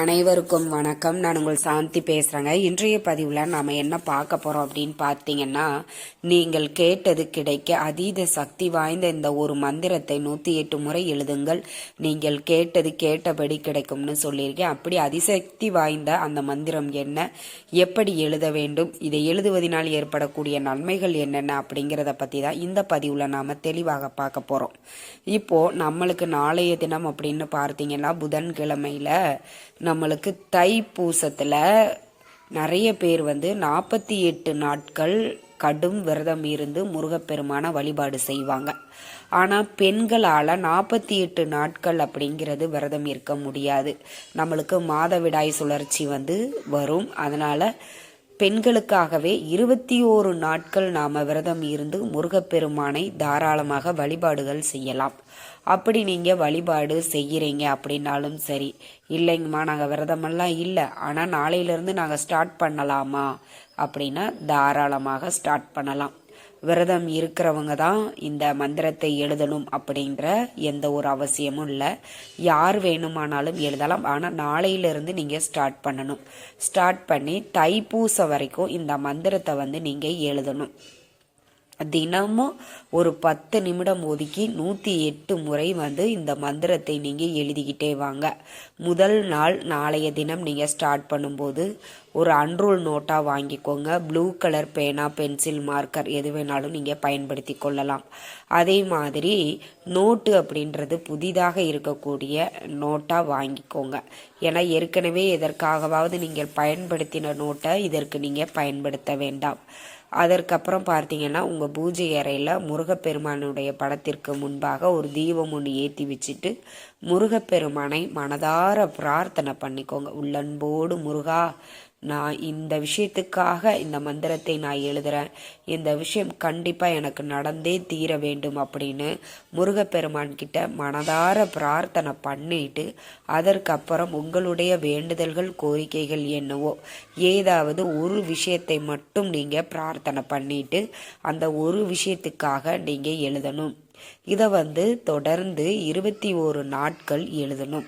அனைவருக்கும் வணக்கம். நான் உங்கள் சாந்தி பேசுகிறேங்க இன்றைய பதிவில் நாம் என்ன பார்க்க போகிறோம் அப்படின்னு பார்த்தீங்கன்னா நீங்கள் கேட்டது கிடைக்க அதீத சக்தி வாய்ந்த இந்த ஒரு மந்திரத்தை நூற்றி எட்டு முறை எழுதுங்கள். நீங்கள் கேட்டது கேட்டபடி கிடைக்கும்னு சொல்லியிருக்கேன். அப்படி அதிசக்தி வாய்ந்த அந்த மந்திரம் என்ன? எப்படி எழுத வேண்டும்? இதை எழுதுவதனால் ஏற்படக்கூடிய நன்மைகள் என்னென்ன அப்படிங்கிறத பற்றி தான் இந்த பதிவில் நாம் தெளிவாக பார்க்க போகிறோம் இப்போது நம்மளுக்கு நாளைய தினம் அப்படின்னு பார்த்தீங்கன்னா புதன்கிழமையில் நம்மளுக்கு தை பூசத்தில் நிறைய பேர் வந்து நாற்பத்தி எட்டு நாட்கள் கடும் விரதம் இருந்து முருகப்பெருமான வழிபாடு செய்வாங்க. ஆனால் பெண்களால் நாற்பத்தி எட்டு நாட்கள் அப்படிங்கிறது விரதம் இருக்க முடியாது. நம்மளுக்கு மாதவிடாய் சுழற்சி வந்து வரும். அதனால் பெண்களுக்காகவே இருபத்தி ஓரு நாட்கள் நாம் விரதம் இருந்து முருகப்பெருமானை தாராளமாக வழிபாடுகள் செய்யலாம். அப்படி நீங்கள் வழிபாடு செய்கிறீங்க அப்படின்னாலும் சரி. இல்லைங்கம்மா நாங்கள் விரதமெல்லாம் இல்லை. ஆனால் நாளையிலேருந்து நாங்கள் ஸ்டார்ட் பண்ணலாமா? அப்படின்னா தாராளமாக ஸ்டார்ட் பண்ணலாம். விரதம் இருக்கிறவங்க தான் இந்த மந்திரத்தை எழுதணும் அப்படின்ற எந்த ஒரு அவசியமும் இல்லை. யார் வேணுமானாலும் எழுதலாம். ஆனால் நாளையிலிருந்து நீங்கள் ஸ்டார்ட் பண்ணணும். ஸ்டார்ட் பண்ணி தைப்பூசம் வரைக்கும் இந்த மந்திரத்தை வந்து நீங்கள் எழுதணும். தினமும் ஒரு பத்து நிமிடம் ஒதுக்கி நூற்றி எட்டு முறை வந்து இந்த மந்திரத்தை நீங்கள் எழுதிக்கிட்டே வாங்க. முதல் நாள் நாளைய தினம் நீங்கள் ஸ்டார்ட் பண்ணும்போது ஒரு அன்ரூல் நோட்டாக வாங்கிக்கோங்க. ப்ளூ கலர் பேனா பென்சில் மார்க்கர் எது வேணாலும் நீங்கள் பயன்படுத்தி கொள்ளலாம். அதே மாதிரி நோட்டு அப்படின்றது புதிதாக இருக்கக்கூடிய நோட்டாக வாங்கிக்கோங்க. ஏன்னா ஏற்கனவே எதற்காகவாவது நீங்கள் பயன்படுத்தின நோட்டை இதற்கு நீங்கள் பயன்படுத்த வேண்டாம். அதற்கப்புறம் பார்த்தீங்கன்னா உங்கள் பூஜை அறையில் முருகப்பெருமானுடைய படத்திற்கு முன்பாக ஒரு தீபம் ஒன்று ஏற்றி வச்சுட்டு முருகப்பெருமானை மனதார பிரார்த்தனை பண்ணிக்கோங்க. உள்ளன்போடு முருகா நான் இந்த விஷயத்துக்காக இந்த மந்திரத்தை நான் எழுதுகிறேன் இந்த விஷயம் கண்டிப்பாக எனக்கு நடந்தே தீர வேண்டும் அப்படின்னு முருகப்பெருமான் கிட்ட மனதார பிரார்த்தனை பண்ணிட்டு அதற்கப்புறம் உங்களுடைய வேண்டுதல்கள் கோரிக்கைகள் என்னவோ ஏதாவது ஒரு விஷயத்தை மட்டும் நீங்கள் பிரார்த்தனை பண்ணிட்டு அந்த ஒரு விஷயத்துக்காக நீங்கள் எழுதணும். இதை வந்து தொடர்ந்து இருபத்தி ஓரு நாட்கள் எழுதணும்.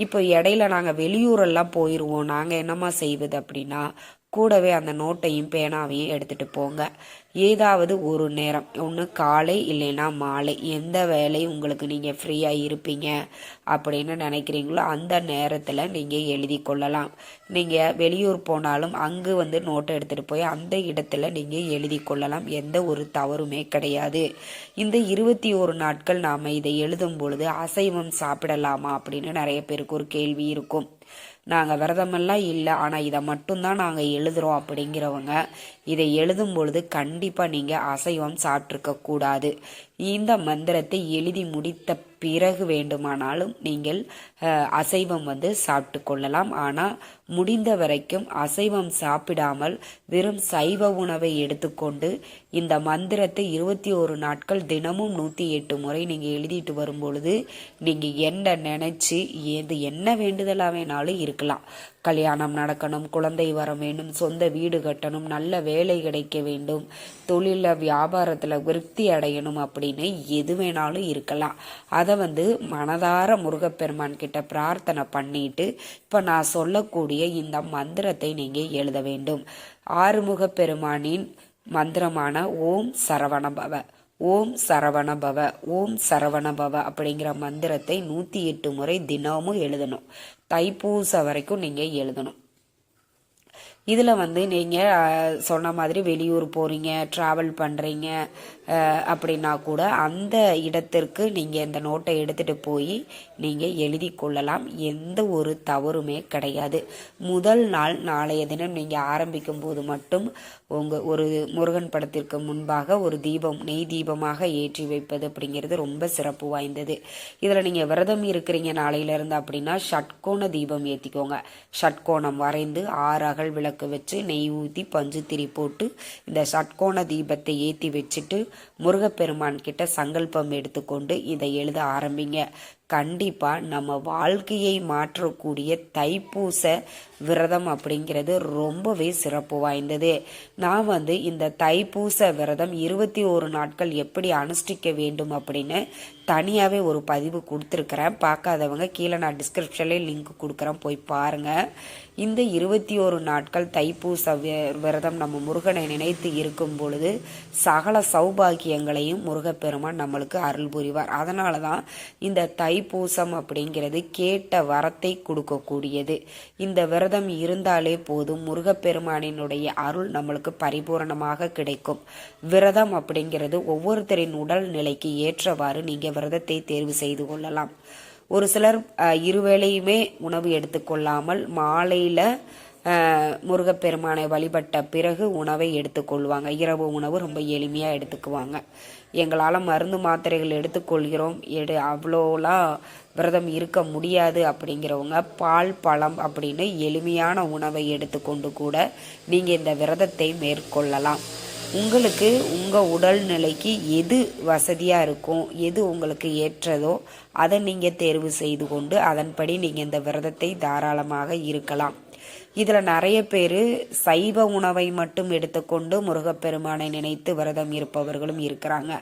இப்போ இடையில நாங்கள் வெளியூரெல்லாம் போயிடுவோம் நாங்கள் என்னம்மா செய்வது அப்படின்னா கூடவே அந்த நோட்டையும் பேனாவையும் எடுத்துகிட்டு போங்க. ஏதாவது ஒரு நேரம். ஒன்று காலை இல்லைன்னா மாலை. எந்த வேலை உங்களுக்கு நீங்கள் ஃப்ரீயாக இருப்பீங்க அப்படின்னு நினைக்கிறீங்களோ அந்த நேரத்தில் நீங்கள் எழுதி கொள்ளலாம். நீங்கள் வெளியூர் போனாலும் அங்கு வந்து நோட்டை எடுத்துகிட்டு போய் அந்த இடத்துல நீங்கள் எழுதி கொள்ளலாம். எந்த ஒரு தவறுமே கிடையாது. இந்த இருபத்தி ஒரு நாட்கள் நாம் இதை எழுதும் பொழுது அசைவம் சாப்பிடலாமா அப்படின்னு நிறைய பேருக்கு ஒரு கேள்வி இருக்கும். நாங்கள் விரதமெல்லாம் இல்லை ஆனால் இதை மட்டும்தான் நாங்கள் எழுதுகிறோம் அப்படிங்கிறவங்க. இதை எழுதும் பொழுது கண்டிப்பாக நீங்கள் அசைவம் சாப்பிட்ருக்க கூடாது. இந்த மந்திரத்தை எழுதி முடித்த பிறகு வேண்டுமானாலும் நீங்கள் அசைவம் வந்து சாப்பிட்டு கொள்ளலாம். ஆனால் முடிந்த வரைக்கும் அசைவம் சாப்பிடாமல் வெறும் சைவ உணவை எடுத்துக்கொண்டு இந்த மந்திரத்தை இருபத்தி ஒரு நாட்கள் தினமும் நூற்றி எட்டு முறை நீங்கள் எழுதிட்டு வரும் பொழுது நீங்கள் என்ன நினச்சி எது என்ன வேண்டுதலாக வேணாலும் இருக்கலாம். கல்யாணம் நடக்கணும் குழந்தை வர வேண்டும் சொந்த வீடு கட்டணும் நல்ல வேலை கிடைக்க வேண்டும் தொழிலில் வியாபாரத்தில் விருத்தி அடையணும் அப்படின்னு எது வேணாலும் இருக்கலாம். அதை அதை வந்து மனதார முருகப்பெருமான் கிட்ட பிரார்த்தனை பண்ணிட்டு இப்போ நான் சொல்லக்கூடிய இந்த மந்திரத்தை நீங்கள் எழுத வேண்டும். ஆறுமுக பெருமானின் மந்திரமான ஓம் சரவணபவ ஓம் சரவணபவ ஓம் சரவணபவ அப்படிங்கிற மந்திரத்தை நூற்றி எட்டு முறை தினமும் எழுதணும். தைப்பூச வரைக்கும் நீங்கள் எழுதணும். இதில் வந்து நீங்கள் சொன்ன மாதிரி வெளியூர் போகிறீங்க ட்ராவல் பண்ணுறீங்க அப்படின்னா கூட அந்த இடத்திற்கு நீங்கள் இந்த நோட்டை எடுத்துகிட்டு போய் நீங்கள் எழுதி கொள்ளலாம். எந்த ஒரு தவறுமே கிடையாது. முதல் நாள் நாளைய தினம் நீங்கள் ஆரம்பிக்கும் போது மட்டும் உங்கள் ஒரு முருகன் படத்திற்கு முன்பாக ஒரு தீபம் நெய் தீபமாக ஏற்றி வைப்பது அப்படிங்கிறது ரொம்ப சிறப்பு வாய்ந்தது. இதில் நீங்கள் விரதம் இருக்கிறீங்க நாளையிலேருந்து அப்படின்னா ஷட்கோண தீபம் ஏற்றிக்கோங்க ஷட்கோணம் வரைந்து ஆறு அகல் விளக்கு வச்சு நெய் ஊற்றி பஞ்சு திரி போட்டு இந்த ஷட்கோண தீபத்தை ஏற்றி வச்சுட்டு முருகப்பெருமான் கிட்ட சங்கல்பம் எடுத்துக்கொண்டு இதை எழுத ஆரம்பிங்க. கண்டிப்பாக நம்ம வாழ்க்கையை மாற்றக்கூடிய தைப்பூச விரதம் அப்படிங்கிறது ரொம்பவே சிறப்பு வாய்ந்தது. நான் வந்து இந்த தைப்பூச விரதம் இருபத்தி ஒரு நாட்கள் எப்படி அனுஷ்டிக்க வேண்டும் அப்படின்னு தனியாகவே ஒரு பதிவு கொடுத்துருக்குறேன். பார்க்காதவங்க கீழே நான் டிஸ்கிரிப்ஷன்லேயே லிங்க் கொடுக்குறேன். போய் பாருங்கள் இந்த இருபத்தி ஒரு நாட்கள் தைப்பூச விரதம் நம்ம முருகனை நினைத்து இருக்கும் பொழுது சகல சௌபாகியங்களையும் முருகப்பெருமான் நம்மளுக்கு அருள் புரிவார். அதனால தான் இந்த தைப்பூசம் அப்படிங்கிறது கேட்ட வரத்தை கொடுக்கக்கூடியது. இந்த விரதம் இருந்தாலே போதும் முருகப்பெருமானினுடைய அருள் நம்மளுக்கு பரிபூரணமாக கிடைக்கும். விரதம் அப்படிங்கிறது ஒவ்வொருத்தரின் உடல் நிலைக்கு ஏற்றவாறு நீங்கள் விரதத்தை தேர்வு செய்து கொள்ளலாம். ஒரு சிலர் இருவேளையுமே உணவு எடுத்துக்கொள்ளாமல் மாலையில் முருகப்பெருமானை வழிபட்ட பிறகு உணவை எடுத்துக்கொள்வாங்க. இரவு உணவு ரொம்ப எளிமையாக எடுத்துக்குவாங்க. எங்களால் மருந்து மாத்திரைகள் எடுத்துக்கொள்கிறோம். எடு அவ்வளோலாம் விரதம் இருக்க முடியாது அப்படிங்கிறவங்க பால் பழம் அப்படின்னு எளிமையான உணவை எடுத்துக்கொண்டு கூட நீங்கள் இந்த விரதத்தை மேற்கொள்ளலாம். உங்களுக்கு உங்கள் உடல் நிலைக்கு எது வசதியாக இருக்கும் எது உங்களுக்கு ஏற்றதோ அதை நீங்கள் தேர்வு செய்து கொண்டு அதன்படி நீங்கள் இந்த விரதத்தை தாராளமாக இருக்கலாம். இதில் நிறைய பேர் சைவ உணவை மட்டும் எடுத்துக்கொண்டு முருகப்பெருமானை நினைத்து விரதம் இருப்பவர்களும் இருக்கிறாங்க.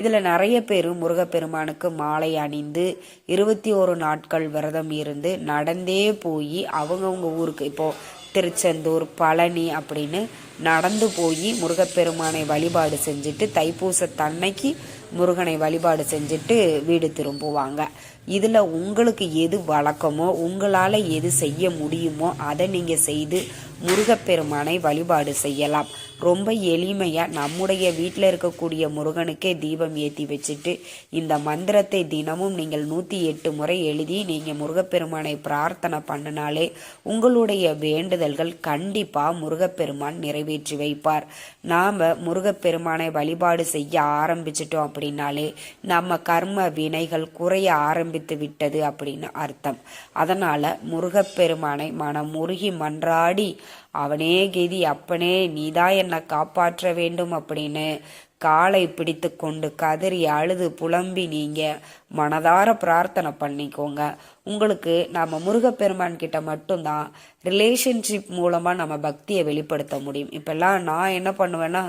இதில் நிறைய பேர் முருகப்பெருமானுக்கு மாலை அணிந்து இருபத்தி ஒரு நாட்கள் விரதம் இருந்து நடந்தே போய் அவங்கவுங்க ஊருக்கு இப்போது திருச்செந்தூர் பழனி அப்படின்னு நடந்து போய் முருகப்பெருமானை வழிபாடு செஞ்சுட்டு தைப்பூசத்தன்னைக்கு முருகனை வழிபாடு செஞ்சுட்டு வீடு திரும்புவாங்க. இதில் உங்களுக்கு எது வழக்கமோ உங்களால் எது செய்ய முடியுமோ அதை நீங்கள் செய்து முருகப்பெருமானை வழிபாடு செய்யலாம். ரொம்ப எளிமையாக நம்முடைய வீட்டில் இருக்கக்கூடிய முருகனுக்கே தீபம் ஏற்றி வச்சுட்டு இந்த மந்திரத்தை தினமும் நீங்கள் நூற்றி எட்டு முறை எழுதி நீங்கள் முருகப்பெருமானை பிரார்த்தனை பண்ணினாலே உங்களுடைய வேண்டுதல்கள் கண்டிப்பாக முருகப்பெருமான் நிறைவேற்றி வைப்பார். நாம் முருகப்பெருமானை வழிபாடு செய்ய ஆரம்பிச்சிட்டோம் அப்படின்னாலே நம்ம கர்ம வினைகள் குறைய ஆரம்பித்து விட்டது அப்படின்னு அர்த்தம். அதனால் முருகப்பெருமானை மனம் முருகி மன்றாடி அவனே கெதி அப்பனே நீதான் என்னை காப்பாற்ற வேண்டும் அப்படின்னு காலை பிடித்து கொண்டு கதறி அழுது புலம்பி நீங்கள் மனதார பிரார்த்தனை பண்ணிக்கோங்க. உங்களுக்கு நாம் முருகப்பெருமான் கிட்ட மட்டும்தான் ரிலேஷன்ஷிப் மூலமாக நம்ம பக்தியை வெளிப்படுத்த முடியும். இப்போல்லாம் நான் என்ன பண்ணுவேன்னா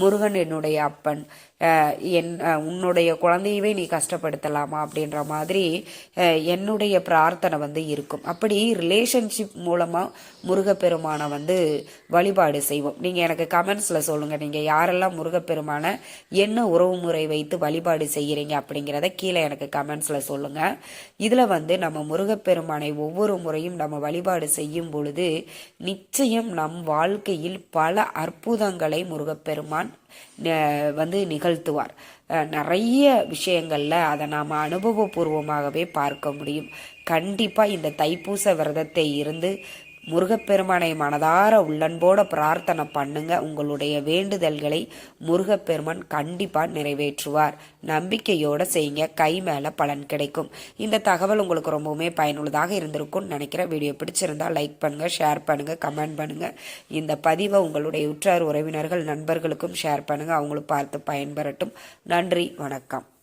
முருகன் என்னுடைய அப்பன் என் உன்னுடைய குழந்தையவே நீ கஷ்டப்படுத்தலாமா அப்படின்ற மாதிரி என்னுடைய பிரார்த்தனை வந்து இருக்கும். அப்படி ரிலேஷன்ஷிப் மூலமாக முருகப்பெருமானை வந்து வழிபாடு செய்வோம். நீங்கள் எனக்கு கமெண்ட்ஸில் சொல்லுங்கள் நீங்கள் யாரெல்லாம் முருகப்பெருமானை என்ன உறவு முறை வைத்து வழிபாடு செய்கிறீங்க அப்படிங்கிறத கீழே எனக்கு கமெண்ட்ஸில் சொல்லுங்கள் இதில் வந்து நம்ம முருகப்பெருமானை ஒவ்வொரு முறையும் நம்ம வழிபாடு செய்யும் பொழுது நிச்சயம் நம் வாழ்க்கையில் பல அற்புதங்களை முருகப்பெருமான் ந- வந்து நிகழ்த்துவார். நிறைய விஷயங்களில் அதை நாம் அனுபவபூர்வமாகவே பார்க்க முடியும். கண்டிப்பாக இந்த தைப்பூச விரதத்தை இருந்து முருகப்பெருமானை மனதார உள்ளன்போட பிரார்த்தனை பண்ணுங்க. உங்களுடைய வேண்டுதல்களை முருகப்பெருமான் கண்டிப்பாக நிறைவேற்றுவார். நம்பிக்கையோட செய்யுங்க. கை மேலே பலன் கிடைக்கும். இந்த தகவல் உங்களுக்கு ரொம்பவுமே பயனுள்ளதாக இருந்திருக்கும்னு நினைக்கிறேன். வீடியோ பிடிச்சிருந்தா லைக் பண்ணுங்க ஷேர் பண்ணுங்க கமெண்ட் பண்ணுங்க. இந்த பதிவை உங்களுடைய உற்றார் உறவினர்கள் நண்பர்களுக்கும் ஷேர் பண்ணுங்க. அவங்களும் பார்த்து பயன்பெறட்டும். நன்றி வணக்கம்.